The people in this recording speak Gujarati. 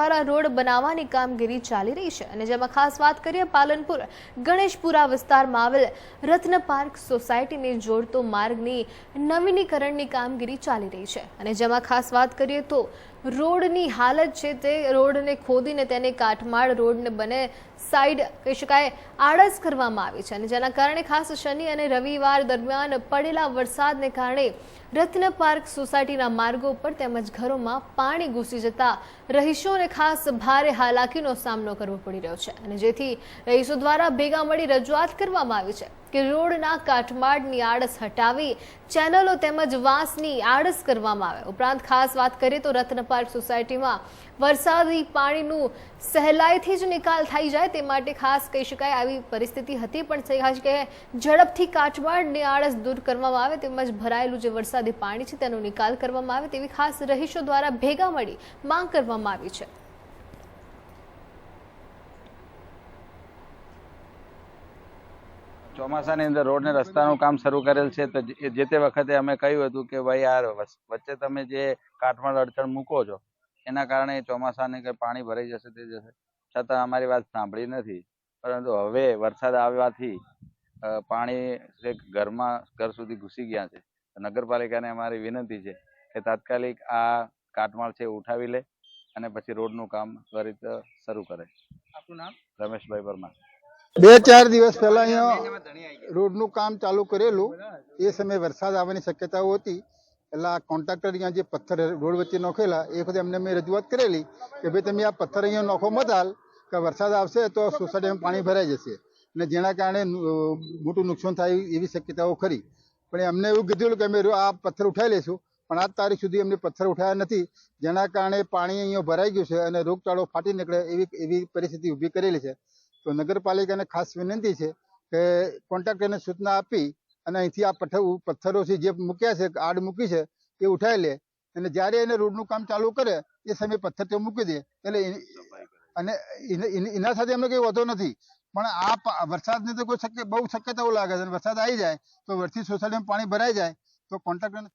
દ્વારા રોડ બનાવવાની કામગીરી ચાલી રહી છે. અને જેમાં ખાસ વાત કરીએ, પાલનપુર, ગણેશપુરા વિસ્તારમાં આવેલ રત્ન પાર્ક સોસાયટીને જોડતો માર્ગની નવીનીકરણની કામગીરી ચાલી રહી છે. અને જેમાં ખાસ વાત કરીએ તો રોડની હાલત છે તે, રોડને ખોદીને તેને કાટમાળ રોડને બને સાઈડ કહી શકાય, આળસ કરવામાં આવી છે અને જેના કારણે ખાસ શનિ અને રવિવાર દરમિયાન પડેલા વરસાદને કારણે રત્ન પાર્ક સોસાયટીના માર્ગો પર તેમજ ઘરોમાં પાણી ઘૂસી જતા રહીશોને ખાસ ભારે હાલાકીનો સામનો કરવો પડી રહ્યો છે. અને જેથી રહીશો દ્વારા ભેગા મળી રજૂઆત કરવામાં આવી છે કે રોડના કાટમાળની આળસ હટાવી ચેનલો તેમજ વાંસની આળસ કરવામાં આવે. ઉપરાંત ખાસ વાત કરીએ તો રત્ન પાર્ક સોસાયટીમાં વરસાદી પાણીનું સહેલાઈથી જ નિકાલ થઈ જાય તે માટે ખાસ કહી શકાય, આવી પરિસ્થિતિ હતી પણ થઈ. કે ઝડપથી કાચબાળની આળસ દૂર કરવામાં આવે તેમજ ભરાયેલું જે વરસાદી પાણી છે તેનો નિકાલ કરવામાં આવે તેવી ખાસ રહીશો દ્વારા ભેગા મળી માંગ કરવામાં આવી છે. ચોમાસાની અંદર રોડ ને રસ્તાનું કામ શરૂ કરેલ છે, તો જે તે વખતે અમે કહ્યું હતું કે ભાઈ, આ વચ્ચે તમે જે કાટમાળ અડચણ મૂકો છો, એના કારણે ચોમાસાને કંઈ પાણી ભરાઈ જશે તે જશે. છતાં અમારી વાત સાંભળી નથી. પરંતુ હવે વરસાદ આવવાથી પાણી છેક ઘરમાં ઘર સુધી ઘૂસી ગયા છે. નગરપાલિકાને અમારી વિનંતી છે કે તાત્કાલિક આ કાટમાળ છે એ ઉઠાવી લે અને પછી રોડનું કામ ત્વરિત શરૂ કરે. આપનું નામ? રમેશભાઈ પરમાર. બે ચાર દિવસ પહેલા અહીંયા રોડનું કામ ચાલુ કરેલું. એ સમયે વરસાદ આવવાની શક્યતાઓ હતી. એટલે આ કોન્ટ્રાક્ટર અહીંયા જે પથ્થર રોડ વચ્ચે નોખેલા એ વખતે એમને મેં રજૂઆત કરેલી કે ભાઈ તમે આ પથ્થર અહીંયા નોખો મત હાલ કે વરસાદ આવશે તો સોસાયટીમાં પાણી ભરાઈ જશે. અને જેના કારણે મોટું નુકસાન થાય એવી શક્યતાઓ ખરી. પણ અમને એવું કીધેલું કે અમે આ પથ્થર ઉઠાવી લઈશું. પણ આજ તારીખ સુધી અમને પથ્થર ઉઠાયા નથી. જેના કારણે પાણી અહીંયા ભરાઈ ગયું છે અને રોગચાળો ફાટી નીકળે એવી એવી પરિસ્થિતિ ઊભી કરેલી છે. તો નગરપાલિકાને ખાસ વિનંતી છે કે કોન્ટ્રાક્ટરને સૂચના આપી અને અહીંથી આ પથ્થર પથ્થરોથી જે મૂક્યા છે, આડ મૂકી છે, એ ઉઠાવી લે. અને જ્યારે એને રોડનું કામ ચાલુ કરે, એ સમયે પથ્થર તે મૂકી દે. એટલે અને એને- સાથે એમનો કઈ વધો નથી. પણ આ વરસાદની તો કોઈ શક્ય બહુ શક્યતાઓ લાગે છે અને વરસાદ આવી જાય તો વરથી સોસાયટીમાં પાણી ભરાઈ જાય તો કોન્ટ્રાક્ટરને